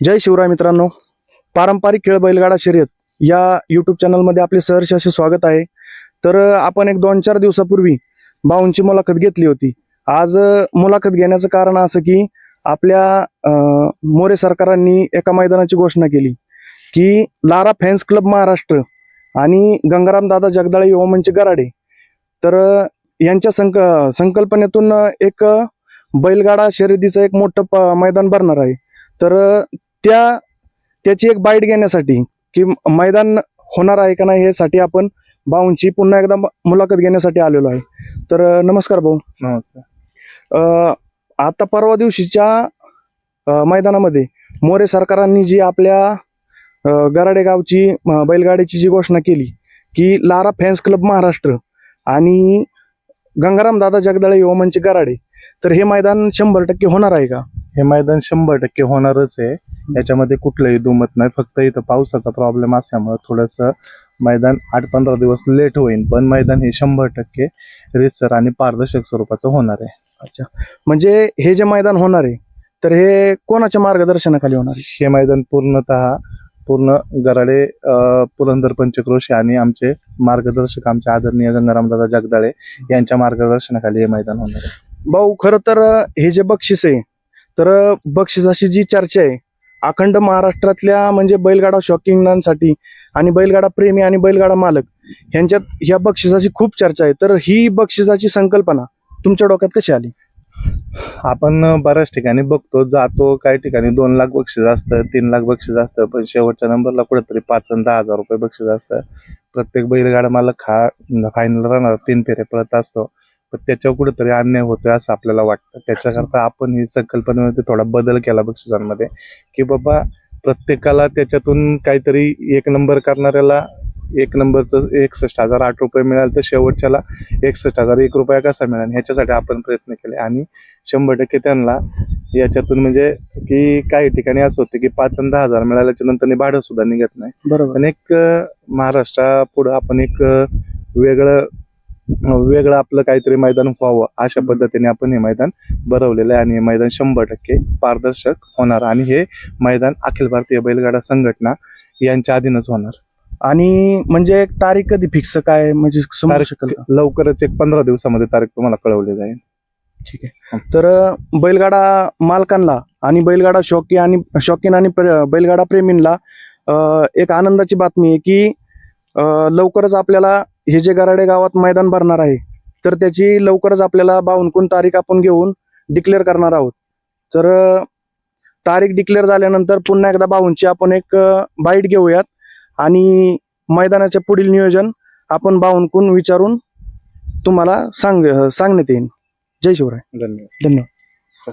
जय शिवराय मित्रांनो. पारंपरिक खेळ बैलगाडा शर्यत या यूट्यूब चॅनलमध्ये आपले सहर्ष असे स्वागत आहे. तर आपण एक दोन चार दिवसापूर्वी बाऊंची मुलाखत घेतली होती. आज मुलाखत घेण्याचं कारण असं की आपल्या मोरे सरकारांनी एका मैदानाची घोषणा केली की लारा फॅन्स क्लब महाराष्ट्र आणि गंगाराम दादा जगदाळे युवामंच गराडे. तर यांच्या संक संकल्पनेतून एक बैलगाडा शर्यतीचं एक मोठं प मैदान भरणार आहे. तर त्या त्याची एक बाईट घेण्यासाठी की मैदान होणार आहे का नाही यासाठी आपण भाऊंची पुन्हा एकदा मुलाखत घेण्यासाठी आलेलो आहे. तर नमस्कार भाऊ. नमस्ते अ, आता परवा दिवशीच्या मैदानामध्ये मोरे सरकारांनी जी आपल्या गराडे गावची बैलगाडीची जी घोषणा केली की लारा फॅन्स क्लब महाराष्ट्र आणि गंगाराम दादा जगदाळे युवा मंच गराडे तर हे मैदान शंभर टक्के होणार आहे का? हे मैदान शंभर टक्के होणारच आहे. याच्यामध्ये कुठलंही दुमत नाही. फक्त इथं पावसाचा प्रॉब्लेम असल्यामुळे थोडंसं मैदान आठ पंधरा दिवस लेट होईल पण मैदान हे शंभर टक्के रितसर आणि पारदर्शक स्वरूपाचं होणार आहे. अच्छा. म्हणजे हे जे मैदान होणार आहे तर हे कोणाच्या मार्गदर्शनाखाली होणार आहे? हे मैदान पूर्णतः पूर्ण गराडे अं, पुरंदर पंचक्रोशी आणि आमचे मार्गदर्शक आमचे आदरणीय गंगारामदादा जगदाळे यांच्या मार्गदर्शनाखाली हे मैदान होणार आहे. भाऊ खरं तर हे जे बक्षीस आहे तर अ, बक्षिसाची जी चर्चा आहे अखंड महाराष्ट्रातल्या म्हणजे बैलगाडा शॉकिंगांसाठी आणि बैलगाडा प्रेमी आणि बैलगाडा मालक ह्यांच्यात ह्या बक्षिसाची खूप चर्चा आहे. तर ही बक्षिसाची संकल्पना तुमच्या डोक्यात कशी आली? आपण बऱ्याच ठिकाणी बघतो जातो काही ठिकाणी दोन लाख बक्षीस असतं तीन लाख बक्षीस असतं पण शेवटच्या नंबरला कुठेतरी पाच आणि दहा हजार रुपये बक्षीस असतं. प्रत्येक बैलगाडा मालक हा फायनल राहणार तीन फेरे पळत असतो. पण त्याच्यावर कुठेतरी अन्याय होतोय असं आपल्याला वाटतं. त्याच्याकरता आपण ही संकल्पनेमध्ये थोडा बदल केला बक्षिसांमध्ये की बाबा प्रत्येकाला त्याच्यातून काहीतरी एक नंबर करणाऱ्याला एक नंबरचं एकसष्ट हजार आठ रुपये मिळाल तर शेवटच्याला एकसष्ट हजार एक रुपया कसा मिळेल? ह्याच्यासाठी आपण प्रयत्न केले. आणि शंभर टक्के त्यांना याच्यातून म्हणजे की काही ठिकाणी असं होतं की पाच आणि दहा हजार मिळाल्याच्या नंतर भाडं सुद्धा निघत नाही. बरोबर. एक अं, महाराष्ट्रापुढं आपण एक वेगळं वेगळं आपलं काहीतरी मैदान व्हावं अशा पद्धतीने आपण हे मैदान भरवलेलं आहे आणि हे मैदान शंभर टक्के पारदर्शक होणार आणि हे मैदान अखिल भारतीय बैलगाडा संघटना यांच्या अधीनच होणार. आणि म्हणजे एक तारीख कधी फिक्स काय म्हणजे समजू तारीख शकेल का? लवकरच एक पंधरा दिवसामध्ये तारीख तुम्हाला कळवली जाईल. ठीक आहे. तर बैलगाडा मालकांना आणि बैलगाडा शौकी आणि शौकीन आणि प्र- बैलगाडा प्रेमींना अ, एक आनंदाची बातमी आहे की अ, लवकरच आपल्याला हे जे गराडे गावात मैदान भरणार आहे तर त्याची लवकरच आपल्याला बावनकून तारीख आपण घेऊन डिक्लेअर करणार आहोत. तर तारीख डिक्लेअर झाल्यानंतर पुन्हा एकदा बावनची आपण एक बाईट घेऊयात आणि मैदानाचे पुढील नियोजन आपण बावनकून विचारून तुम्हाला सांग सांगण्यात येईल. जय शिवराय. धन्यवाद. धन्यवाद.